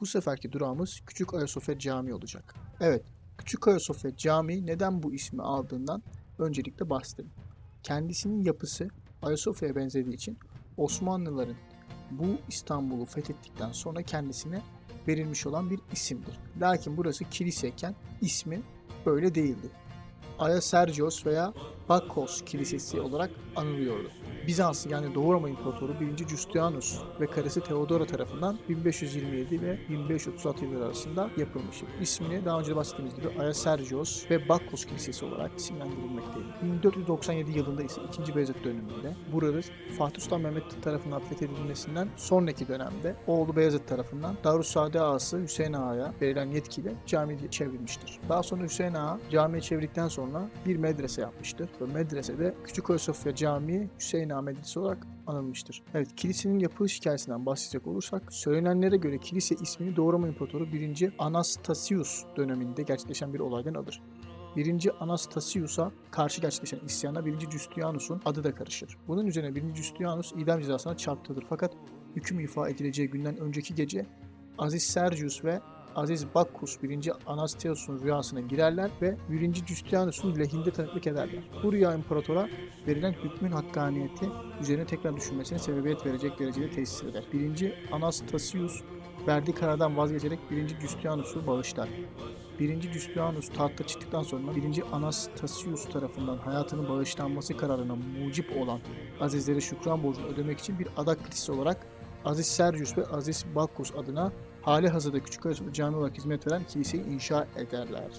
Bu seferki durağımız Küçük Ayasofya Camii olacak. Evet, Küçük Ayasofya Camii neden bu ismi aldığından öncelikle bahsedelim. Kendisinin yapısı Ayasofya'ya benzediği için Osmanlıların bu İstanbul'u fethettikten sonra kendisine verilmiş olan bir isimdir. Lakin burası kiliseyken ismi böyle değildi. Aya Sergios veya Bakos Kilisesi olarak anılıyordu. Bizans yani Doğu Roma İmparatoru 1. Justianus ve karısı Theodora tarafından 1527 ve 1536 yılları arasında yapılmıştır. İsmini daha önce bahsettiğimiz gibi Aya Sergios ve Bakos Kilisesi olarak isimlendirilmekteydi. 1497 yılında ise 2. Beyazıt döneminde burada Fatih Sultan Mehmet tarafından fethedilmesinden sonraki dönemde oğlu Beyazıt tarafından Darüssade Ağası Hüseyin Ağa'ya verilen yetkiyle cami çevrilmiştir. Daha sonra Hüseyin Ağa camiyi çevirdikten sonra bir medrese yapmıştır. Ve medresede Küçük Ayasofya Camii Hüseyin Ağa Medresesi olarak anılmıştır. Evet, kilisenin yapılış hikayesinden bahsedecek olursak, söylenenlere göre kilise ismini Doğu Roma İmparatoru 1. Anastasius döneminde gerçekleşen bir olaydan alır. 1. Anastasius'a karşı gerçekleşen isyana 1. Justianus'un adı da karışır. Bunun üzerine 1. Justianus idam cezasına çarptırılır fakat hüküm ifa edileceği günden önceki gece Aziz Sergius ve Aziz Bakkus 1. Anastasius'un rüyasına girerler ve 1. Justianus'un lehinde tanıklık ederler. Bu rüya imparatora verilen hükmün hakkaniyeti üzerine tekrar düşünmesine sebebiyet verecek derecede tesis eder. 1. Anastasius verdiği karardan vazgeçerek 1. Justianus'u bağışlar. 1. Justianus tahta çıktıktan sonra 1. Anastasius tarafından hayatının bağışlanması kararına mucip olan Azizlere şükran borcunu ödemek için bir adak listesi olarak Aziz Sergius ve Aziz Bakkus adına hali hazırda Küçük Ayasofya Cami olarak hizmet veren kiliseyi inşa ederler.